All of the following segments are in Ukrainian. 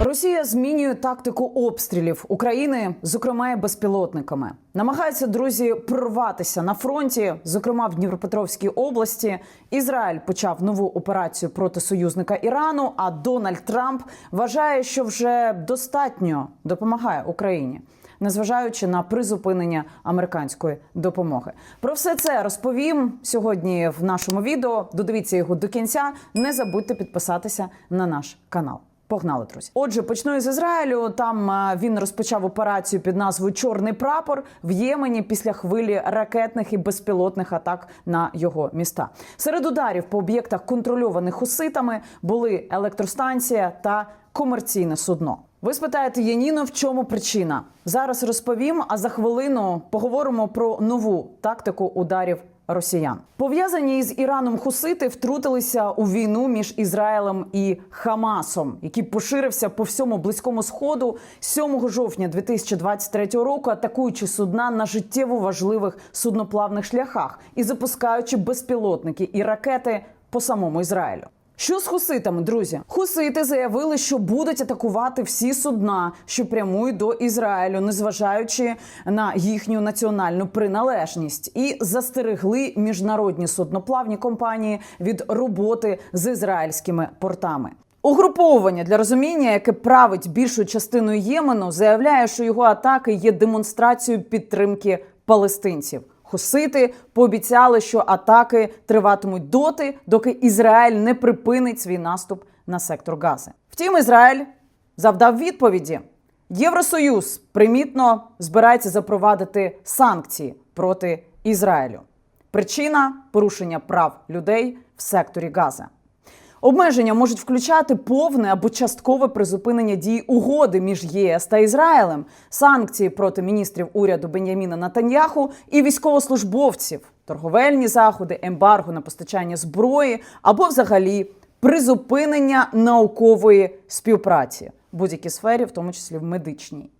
Росія змінює тактику обстрілів України, зокрема і безпілотниками. Намагаються друзі прорватися на фронті, зокрема в Дніпропетровській області. Ізраїль почав нову операцію проти союзника Ірану. А Дональд Трамп вважає, що вже достатньо допомагає Україні. Незважаючи на призупинення американської допомоги, про все це розповім сьогодні в нашому відео. Додивіться його до кінця. Не забудьте підписатися на наш канал. Погнали, друзі. Отже, почну із Ізраїлю. Там е, він розпочав операцію під назвою Чорний прапор в Ємені після хвилі ракетних і безпілотних атак на його міста. Серед ударів по об'єктах, контрольованих хуситами, були електростанція та комерційне судно. Ви спитаєте Яніно, в чому причина? Зараз розповім. А за хвилину поговоримо про нову тактику ударів росіян. Пов'язані із Іраном хусити втрутилися у війну між Ізраїлем і Хамасом, який поширився по всьому близькому сходу 7 жовтня 2023 року, атакуючи судна на життєво важливих судноплавних шляхах і запускаючи безпілотники і ракети по самому Ізраїлю. Що з хуситами, друзі? Хусити заявили, що будуть атакувати всі судна, що прямують до Ізраїлю, незважаючи на їхню національну приналежність, і застерегли міжнародні судноплавні компанії від роботи з ізраїльськими портами. Угруповування для розуміння, яке править більшою частиною Ємену, заявляє, що його атаки є демонстрацією підтримки палестинців. Хусити пообіцяли, що атаки триватимуть доти, доки Ізраїль не припинить свій наступ на сектор Гази. Втім, Ізраїль завдав відповіді. Євросоюз примітно збирається запровадити санкції проти Ізраїлю. Причина порушення прав людей в секторі Газа. Обмеження можуть включати повне або часткове призупинення дій угоди між ЄС та Ізраїлем, санкції проти міністрів уряду Беняміна Натаньяху і військовослужбовців, торговельні заходи, ембарго на постачання зброї або взагалі призупинення наукової співпраці в будь-якій сфері, в тому числі в медичній.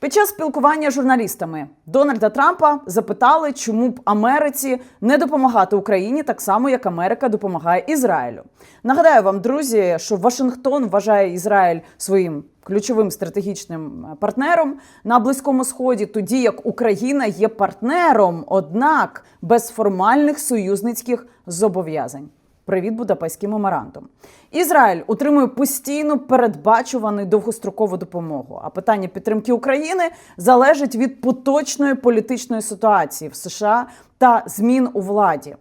Під час спілкування з журналістами Дональда Трампа запитали, чому б Америці не допомагати Україні так само, як Америка допомагає Ізраїлю. Нагадаю вам, друзі, що Вашингтон вважає Ізраїль своїм ключовим стратегічним партнером на близькому сході, тоді як Україна є партнером, однак без формальних союзницьких зобов'язань. Привіт, Будапештський меморандум. Ізраїль утримує постійно передбачувану довгострокову допомогу. А питання підтримки України залежить від поточної політичної ситуації в США та змін у владі.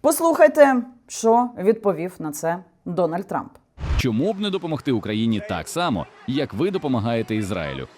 Послухайте, що відповів на це Дональд Трамп. Чому б не допомогти Україні так само, як ви допомагаєте Ізраїлю?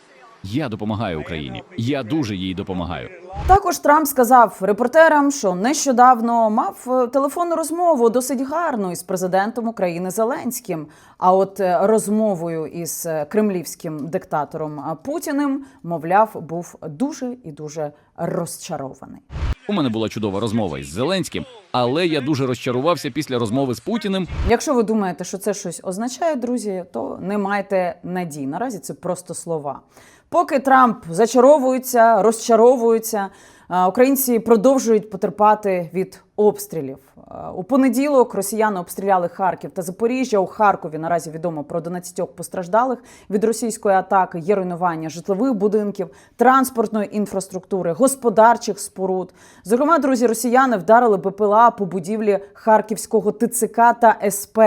Я допомагаю Україні. Я дуже їй допомагаю. Також Трамп сказав репортерам, що нещодавно мав е, телефонну розмову досить гарну із президентом України Зеленським. А от е, розмовою із е, кремлівським диктатором Путіним, мовляв, був дуже і дуже розчарований. У мене була чудова розмова із Зеленським, але я дуже розчарувався після розмови з Путіним. Якщо ви думаєте, що це щось означає, друзі, то не майте надій. Наразі це просто слова. Поки Трамп зачаровується, розчаровується, е, українці продовжують потерпати від обстрілів. Е, У понеділок росіяни обстріляли Харків та Запоріжжя. У Харкові наразі відомо про 11 постраждалих від російської атаки. Є руйнування житлових будинків, транспортної інфраструктури, господарчих споруд. Зокрема, друзі, росіяни вдарили БПЛА по будівлі Харківського ТЦК та СП.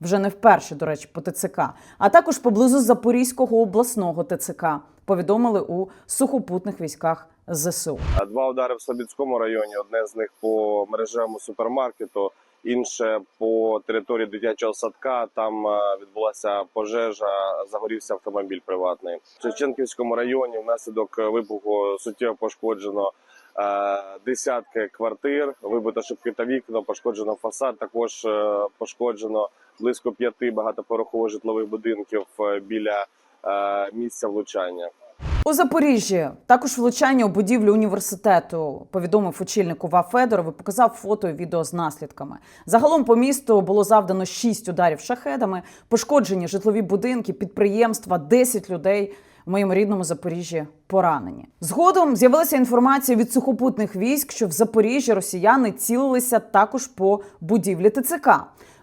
Вже не вперше, до речі, по ТЦК, а також поблизу Запорізького обласного ТЦК. Повідомили у сухопутних військах ЗСУ. Два удари в Слобідському районі. Одне з них по мережевому супермаркету, інше по території дитячого садка. Там е, відбулася пожежа, загорівся автомобіль приватний. В Шевченківському районі внаслідок вибуху суттєво пошкоджено е, десятки квартир, вибито шибки та вікна, пошкоджено фасад. Також е, пошкоджено близько п'яти багатоповерхових житлових будинків біля місця влучання. У Запоріжжі також влучання у будівлю університету повідомив очільник УВА Федоров і показав фото і відео з наслідками. Загалом по місту було завдано 6 ударів шахедами, пошкоджені житлові будинки, підприємства, 10 людей в моєму рідному Запоріжжі поранені. Згодом з'явилася інформація від сухопутних військ, що в Запоріжжі росіяни цілилися також по будівлі ТЦК.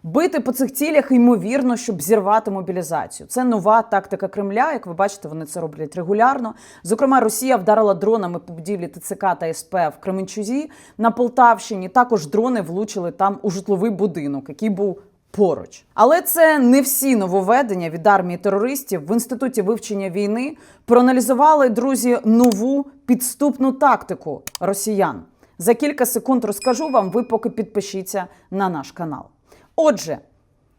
Бити по цих цілях ймовірно, щоб зірвати мобілізацію. Це нова тактика Кремля. Як ви бачите, вони це роблять регулярно. Зокрема, Росія вдарила дронами по будівлі ТЦК та СП в Кременчузі на Полтавщині. Також дрони влучили там у житловий будинок, який був поруч. Але це не всі нововведення від армії терористів в інституті вивчення війни проаналізували друзі нову підступну тактику росіян. За кілька секунд розкажу вам. Ви поки підпишіться на наш канал. Отже,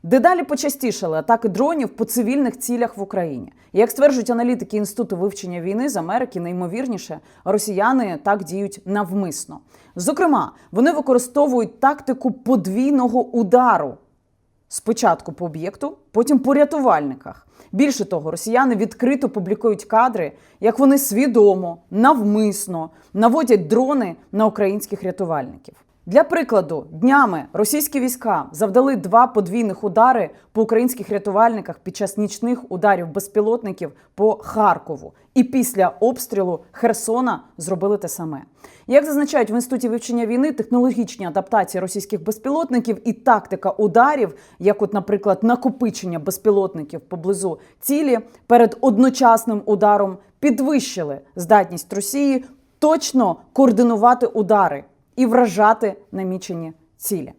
дедалі почастішали атаки дронів по цивільних цілях в Україні. Як стверджують аналітики інституту вивчення війни з Америки, найімовірніше росіяни так діють навмисно. Зокрема, вони використовують тактику подвійного удару. Спочатку по об'єкту, потім по рятувальниках. Більше того, росіяни відкрито публікують кадри, як вони свідомо, навмисно наводять дрони на українських рятувальників. Для прикладу, днями російські війська завдали два подвійних удари по українських рятувальниках під час нічних ударів безпілотників по Харкову. І після обстрілу Херсона зробили те саме. Як зазначають в інституті вивчення війни, технологічні адаптації російських безпілотників і тактика ударів, як, от, наприклад, накопичення безпілотників поблизу цілі перед одночасним ударом, підвищили здатність Росії точно координувати удари і вражати намічені цілі.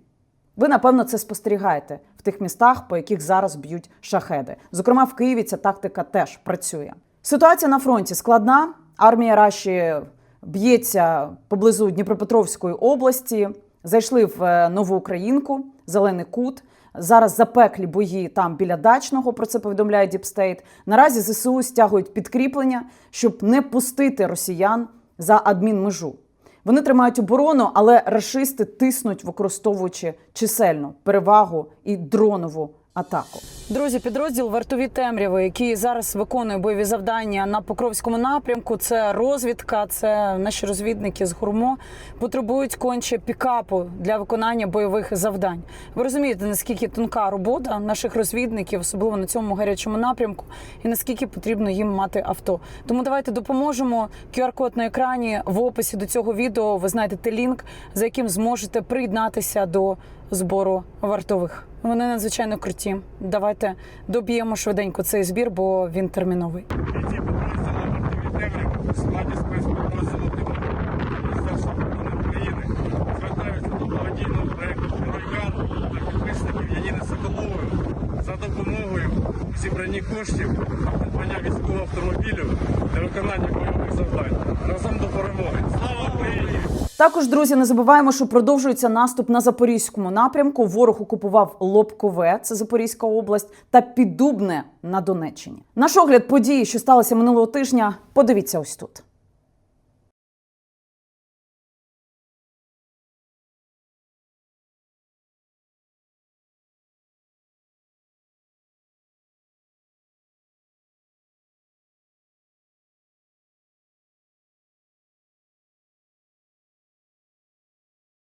Ви, напевно, це спостерігаєте в тих містах, по яких зараз б'ють шахеди. Зокрема, в Києві ця тактика теж працює. Ситуація на фронті складна. Армія Раші б'ється поблизу Дніпропетровської області. Зайшли в е, нову Українку, зелений кут. Зараз запеклі бої там біля дачного. Про це повідомляє Діпстейт. Наразі ЗСУ стягують підкріплення, щоб не пустити росіян за адмінмежу. Вони тримають оборону, але рашисти тиснуть, використовуючи чисельну перевагу і дронову атаку. Друзі, підрозділ вартові темряви, який зараз виконує бойові завдання на Покровському напрямку. Це розвідка, це наші розвідники з гурмо потребують конче пікапу для виконання бойових завдань. Ви розумієте, наскільки тонка робота наших розвідників, особливо на цьому гарячому напрямку, і наскільки потрібно їм мати авто. Тому давайте допоможемо. QR-код на екрані в описі до цього відео. Ви знайдете лінк, за яким зможете приєднатися до збору вартових. Вони надзвичайно круті. Давайте доб'ємо швиденько цей збір, бо він терміновий. Складі спецпідрозділу Міністерства оборони України звертаються до благодійного проєкту «Геройган» та підписників Яніни Соколової за допомогою у коштів придбання автомобілю для виконання бойових завдань. Разом до перемоги. Слава Україні! Також, друзі, не забуваємо, що продовжується наступ на запорізькому напрямку. Ворог окупував Лобкове, це Запорізька область, та Піддубне на Донеччині. Наш огляд події, що сталося минулого тижня, подивіться ось тут.